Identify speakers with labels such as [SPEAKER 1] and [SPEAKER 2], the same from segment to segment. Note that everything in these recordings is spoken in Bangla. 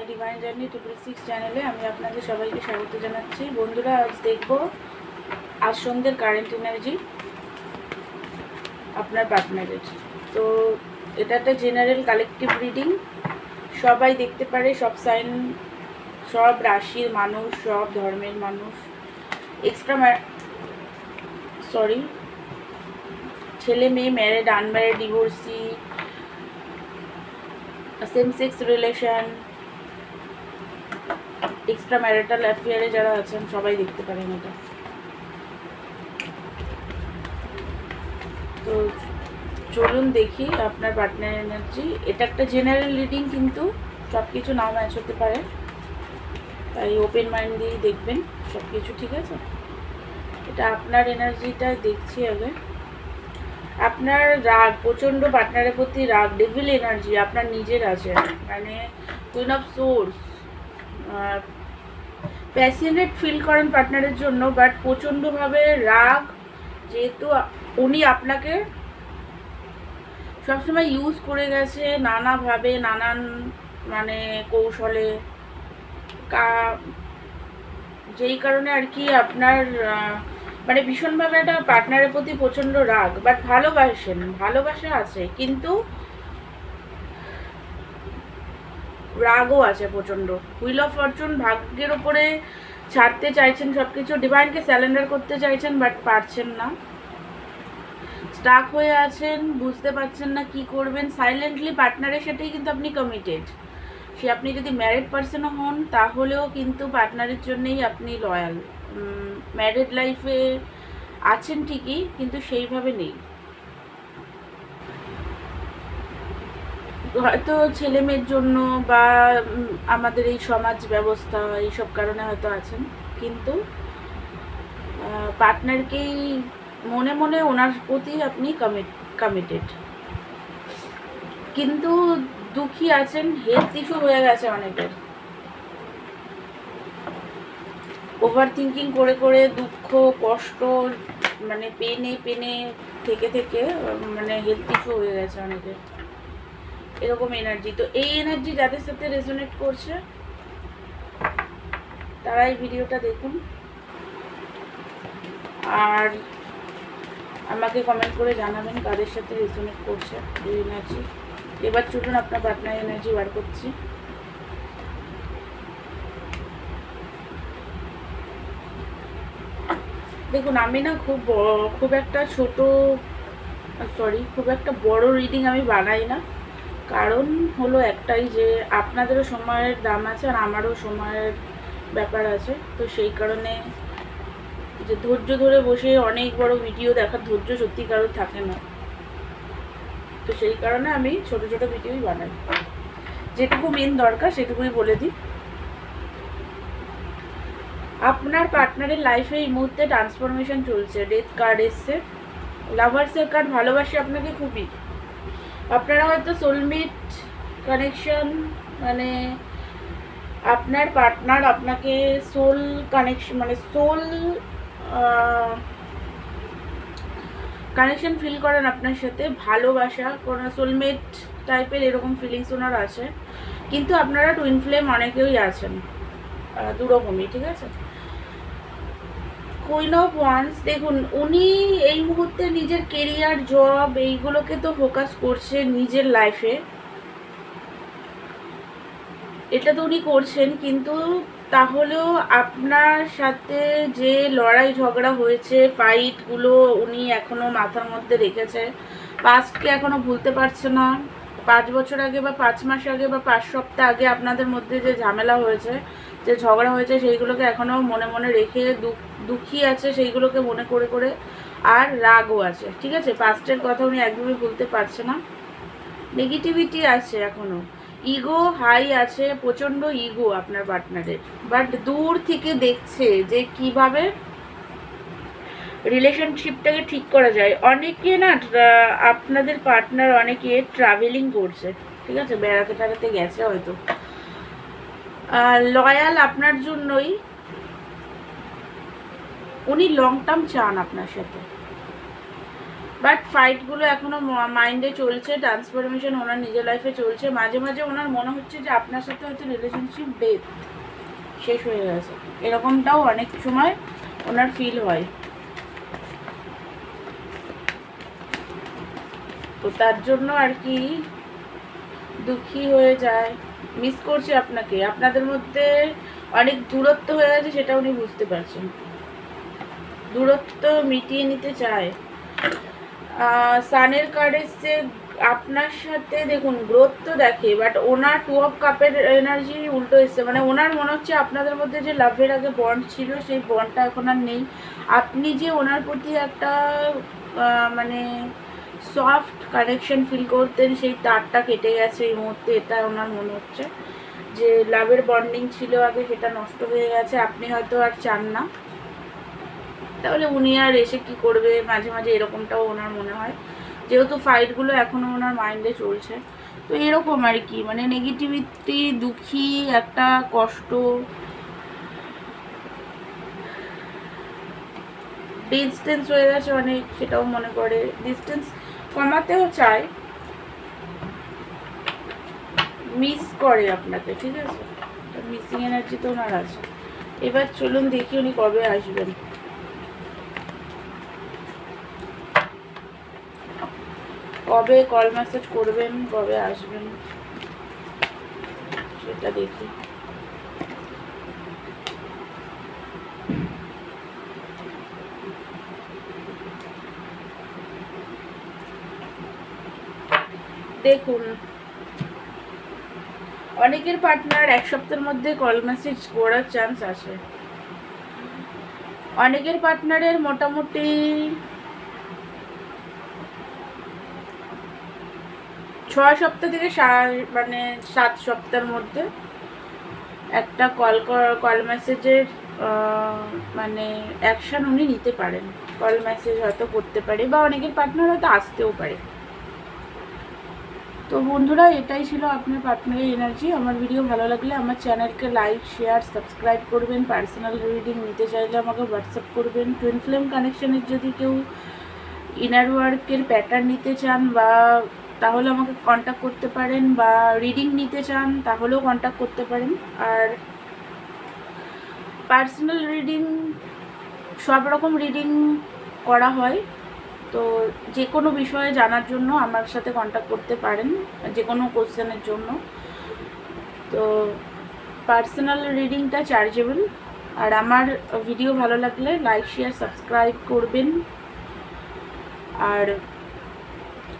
[SPEAKER 1] My divine journey triple six চ্যানেলে আমি আপনাদের সবাইকে স্বাগত জানাচ্ছি। বন্ধুরা, আজ দেখব আজ কারেন্ট এনার্জি আপনার পার্টনারের তো এটা একটা জেনারেল কালেকটিভ রিডিং সবাই দেখতে পারে, সব সাইন সব রাশির মানুষ, সব ধর্মের মানুষ। এক্সট্রা সরি ছেলে, মেয়ে married unmarried divorcee same sex relation extra marital অ্যাফেয়ারে যারা আছেন, সবাই দেখতে পারেন এটা। তো চলুন দেখি আপনার পার্টনার এনার্জি এটা একটা জেনারেল রিডিং কিন্তু সব কিছু নাও ম্যাচ হতে পারে। তাই ওপেন মাইন্ড দিয়েই দেখবেন সব কিছু ঠিক আছে? এটা আপনার এনার্জিটা দেখছি আগে। আপনার রাগ, প্রচণ্ড পার্টনারের প্রতি রাগ ডেভিল এনার্জি আপনার নিজের আছে। মানে queen of swords passionate feel করেন পার্টনারের জন্য বাট প্রচণ্ডভাবে রাগ, যেহেতু উনি আপনাকে সবসময় ইউজ করে গেছে নানাভাবে, নানান মানে কৌশলে। কা, যেই কারণে আর কি আপনার মানে ভীষণভাবে একটা পার্টনারের প্রতি প্রচণ্ড রাগ বাট ভালোবাসেন, ভালোবাসা আছে। কিন্তু রাগও আছে প্রচণ্ড। হুইল অফ ফরচুন ভাগ্যের ওপরে ছাড়তে চাইছেন সব কিছু ডিভাইনকে স্যালেন্ডার করতে চাইছেন বাট পারছেন না। স্টাক হয়ে আছেন, বুঝতে পারছেন না কি করবেন। সাইলেন্টলি পার্টনারের সাথেই কিন্তু আপনি কমিটেড সে আপনি যদি ম্যারিড পার্সনও হন, তাহলেও কিন্তু পার্টনারের জন্যেই আপনি লয়াল ম্যারিড লাইফে আছেন ঠিকই, কিন্তু সেইভাবে নেই। হয়তো ছেলে মেয়ের জন্য বা আমাদের এই সমাজ ব্যবস্থা এইসব কারণে হয়তো আছেন, কিন্তু পার্টনারকেই মনে মনে ওনার প্রতি আপনি কমিট কমিটেড কিন্তু দুঃখী আছেন হেলথ ইস্যু হয়ে গেছে অনেকের। ওভার থিঙ্কিং করে করে দুঃখ, কষ্ট মানে পেনে পেনে, থেকে থেকে মানে হেলথ ইস্যু হয়ে গেছে অনেকের। এরকম এনার্জি তো এই এনার্জি যাদের সাথে রেজোনেট করছে তারা এই ভিডিওটা দেখুন। আর আমাকে কমেন্ট করে জানাবেন কাদের সাথে রেজোনেট করছে এই এনার্জি এবার চলুন আপনার পার্টনার এনার্জি বার করছি। দেখুন, আমি না খুব খুব একটা ছোট সরি খুব একটা বড় রিডিং আমি বানাই না। কারণ হলো একটাই যে আপনাদেরও সময়ের দাম আছে আর আমারও সময়ের ব্যাপার আছে। তো সেই কারণে যে ধৈর্য ধরে বসে অনেক বড় ভিডিও দেখার ধৈর্য সত্যি কারোর থাকে না। তো সেই কারণে আমি ছোট ছোট ভিডিওই বানাই। যেটুকু মেন দরকার সেটুকুই বলে দিই। আপনার পার্টনারের লাইফে এই মুহূর্তে ট্রান্সফরমেশন চলছে। ডেথ কার্ড এসছে। লাভার্সের কার্ড ভালোবাসে আপনাকে খুবই। আপনারা হয়তো সোলমেট কানেকশন মানে আপনার পার্টনার আপনাকে সোল কানেকশন মানে সোল কানেকশন ফিল করেন আপনার সাথে, ভালোবাসা, কোনো সোলমেট টাইপের এরকম ফিলিংস ওনার আছে। কিন্তু আপনারা টুইন ফ্লেম অনেকেই আছেন দুরকমই ঠিক আছে? কুইন অফ ওয়ান্স দেখুন, উনি এই মুহূর্তে নিজের কেরিয়ার জব এইগুলোকে তো ফোকাস করছে নিজের লাইফে এটা তো উনি করছেন, কিন্তু তাহলেও আপনার সাথে যে লড়াই ঝগড়া হয়েছে ফাইটগুলো উনি এখনও মাথার মধ্যে রেখেছে পাস্টকে এখনও ভুলতে পারছে না। পাঁচ বছর আগে বা পাঁচ মাস আগে বা পাঁচ সপ্তাহ আগে আপনাদের মধ্যে যে ঝামেলা হয়েছে, যে ঝগড়া হয়েছে, সেইগুলোকে এখনও মনে মনে রেখে দুঃখ- আছে সেইগুলোকে মনে করে করে আর রাগও আছে। ঠিক আছে? পাস্টের কথা উনি একদমই ভুলতে পারছে না। নেগেটিভিটি আছে এখনও। ইগো হাই আছে, প্রচণ্ড ইগো আপনার পার্টনারের বাট দূর থেকে দেখছে যে কীভাবে রিলেশনশিপটাকে ঠিক করা যায়। অনেকে না আপনাদের পার্টনার অনেকে ট্রাভেলিং করছে, ঠিক আছে? বেড়াতে টেড়াতে গেছে হয়তো। লয়াল আপনার জন্যই, উনি লং টার্ম চান আপনার সাথে। বাট ফাইটগুলো এখনও মাইন্ডে চলছে ট্রান্সফরমেশন ওনার নিজের লাইফে চলছে। মাঝে মাঝে ওনার মনে হচ্ছে যে আপনার সাথে হয়তো রিলেশনশিপ ডেথ শেষ হয়ে গেছে। এরকমটাও অনেক সময় ওনার ফিল হয়। তো তার জন্য আর কি দুঃখী হয়ে যায়। মিস করছি আপনাকে। আপনাদের মধ্যে অনেক দূরত্ব হয়ে গেছে সেটা উনি বুঝতে পারছেন। দূরত্ব মিটিয়ে নিতে চায়। সানের কার্ড এসছে আপনার সাথে, দেখুন গ্রোথ তো দেখে বাট ওনার টু অফ কাপের এনার্জি উল্টো এসছে। মানে ওনার মনে হচ্ছে আপনাদের মধ্যে যে লাভের আগে বন্ড ছিল, সেই বন্ডটা এখন আর নেই। আপনি যে ওনার প্রতি একটা মানে সফট কানেকশন ফিল করতেন সেই তারটা কেটে গেছে এই মুহূর্তে, এটা ওনার মনে হচ্ছে। যে লাভের বন্ডিং ছিল আগে, সেটা নষ্ট হয়ে গেছে, আপনি হয়তো আর চান না। তাহলে উনি আর এসে কি করবে? মাঝে মাঝে এরকমটাও ওনার মনে হয়। যেহেতু ফাইটগুলো এখনও ওনার মাইন্ডে চলছে। তো এরকম আর কি মানে নেগেটিভিটি দুঃখী, একটা কষ্ট। ডিস্টেন্স হয়ে গেছে অনেক, সেটাও মনে করে। ডিস্টেন্স কমাতেও চায় মিস করে আপনাকে, ঠিক আছে? মিসিং এনার্জি তো ওনার আছে। এবার চলুন দেখি উনি কবে আসবেন। কবে কল মেসেজ করবেন, কবে আসবেন, সেটা দেখি। দেখুন। অনেকের পার্টনার এক সপ্তাহের মধ্যে কল মেসেজ করার চান্স আছে অনেকের পার্টনারের মোটামুটি ছয় সপ্তাহ থেকে মানে সাত সপ্তাহের মধ্যে একটা কল কল মেসেজের মানে অ্যাকশন উনি নিতে পারেন। কল মেসেজ হয়তো করতে পারে বা অনেকের পার্টনার হয়তো আসতেও পারে। তো বন্ধুরা, এটাই ছিল আপনার পার্টনারের এনার্জি আমার ভিডিও ভালো লাগলে আমার চ্যানেলকে লাইক শেয়ার সাবস্ক্রাইব করবেন। পার্সোনাল রিডিং নিতে চাইলে আমাকে হোয়াটসঅ্যাপ করবেন। টুইন ফ্লেম কানেকশানের যদি কেউ ইনার ওয়ার্কের প্যাটার্ন নিতে চান বা তাহলে আমাকে কন্ট্যাক্ট করতে পারেন বা রিডিং নিতে চান, তাহলেও কন্ট্যাক্ট করতে পারেন। আর পার্সোনাল রিডিং সব রকম রিডিং করা হয়। তো যে কোনো বিষয়ে জানার জন্য আমার সাথে কন্ট্যাক্ট করতে পারেন যে কোনো কোশ্চেনের জন্য। তো পার্সোনাল রিডিংটা চার্জেবল আর আমার ভিডিও ভালো লাগলে লাইক শেয়ার সাবস্ক্রাইব করবেন। আর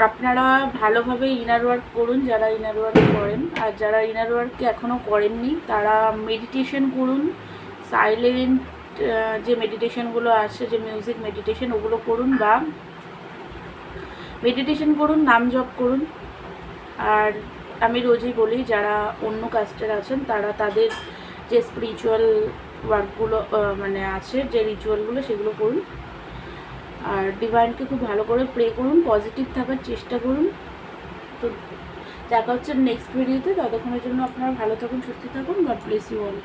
[SPEAKER 1] আপনারা ভালোভাবে ইনার ওয়ার্ক করুন, যারা ইনার ওয়ার্ক করেন। আর যারা ইনার ওয়ার্ককে এখনও করেননি, তারা মেডিটেশন করুন। সাইলেন্ট যে মেডিটেশনগুলো আছে, যে মিউজিক মেডিটেশন ওগুলো করুন বা মেডিটেশন করুন, নাম জপ করুন। আর আমি রোজই বলি, যারা অন্য কাস্টের আছেন, তারা তাদের যে স্পিরিচুয়াল ওয়ার্কগুলো মানে আছে, যে রিচুয়ালগুলো সেগুলো করুন। আর ডিভাইনকে খুব ভালো করে প্রে করুন পজিটিভ থাকার চেষ্টা করুন। তো দেখা হচ্ছে নেক্সট ভিডিওতে ততক্ষণের জন্য আপনারা ভালো থাকুন, সুস্থ থাকুন। God bless you all